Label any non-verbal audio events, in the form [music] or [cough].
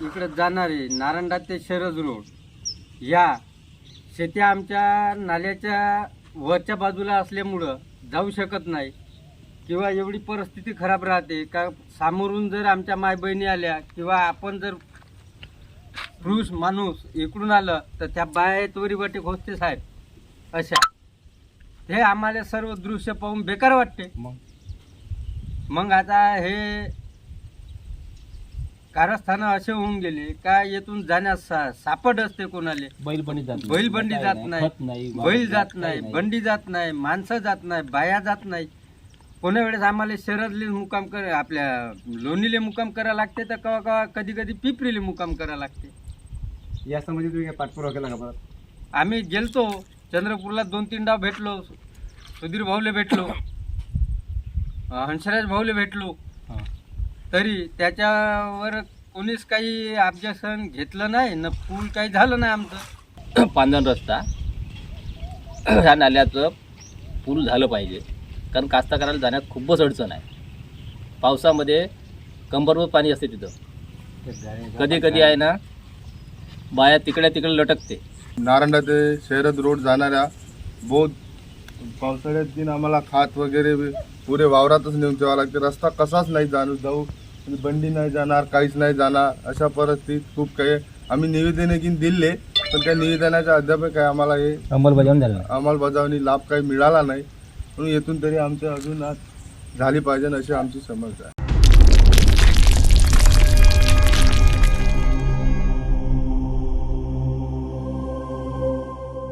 इकडे जाणारे नारंडा ते शरद रोड. या शेत्या आमच्या नाल्याच्या वरच्या बाजूला असल्यामुळं जाऊ शकत नाही. किंवा एवढी परिस्थिती खराब राहते का सामोरून जर आमच्या माय बहिणी आल्या किंवा आपण जर पुरुष माणूस इकडून आलं तर त्या बाया त्वरी वाटे खोचते साहेब. अशा. हे आम्हाला सर्व दृश्य पाहून बेकार वाटते. मग? मग आता हे कारस्थानं असे होऊन गेले. का येथून जाण्यास सा- सापड असते कोणाले? बैल बंडी जात नाही. बैल बंडी काय जात खत नाही नाही बैल जात नाही बंडी जात नाही माणसं जात नाही बाया जात नाही. कोण्या वेळेस आम्हाला शरदले मुकाम कर आपल्या लोणीले मुकाम करा लागते तर कवा कवा कधी कधी पिपरीले मुकाम करा लागते. या संबंधी तुम्ही काय पाठपुरावा केला का परत? आम्ही गेलतो चंद्रपूरला दोन तीन डाव भेटलो सुधीर भाऊले भेटलो अं, हंसराज भाऊले भेटलो. तरी त्याच्यावर कोणीच काही ऑब्जेक्शन घेतलं नाही न पूल काही झालं नाही आमचं. [clears throat] पांधन रस्ता. [clears throat] ह्या नाल्याचं पूल झालं पाहिजे. कारण कास्तकाराला जाण्यात खूपच अडचण आहे. पावसामध्ये कंबरवर पाणी असते तिथं. कधी कधी आहे ना बाया तिकडे तिकडे लटकते. नारंडा ते शहरद रोड जाणाऱ्या बहुत पावसाळ्यात दिन आम्हाला खात वगैरे पुरे वावरातच नेऊन ठेवावं लागते. रस्ता कसाच नाही जाणू जाऊ आणि बंडी नाही जाणार काहीच नाही जाणार. अशा परिस्थितीत खूप काही आम्ही निवेदन की दिले पण त्या निवेदनाच्या अद्याप काय आम्हाला हे अंमलबजावणी झालं. अंमलबजावणी लाभ काही मिळाला नाही. म्हणून येथून तरी आमच्या अजून आज झाली पाहिजे अशी आमची समज आहे.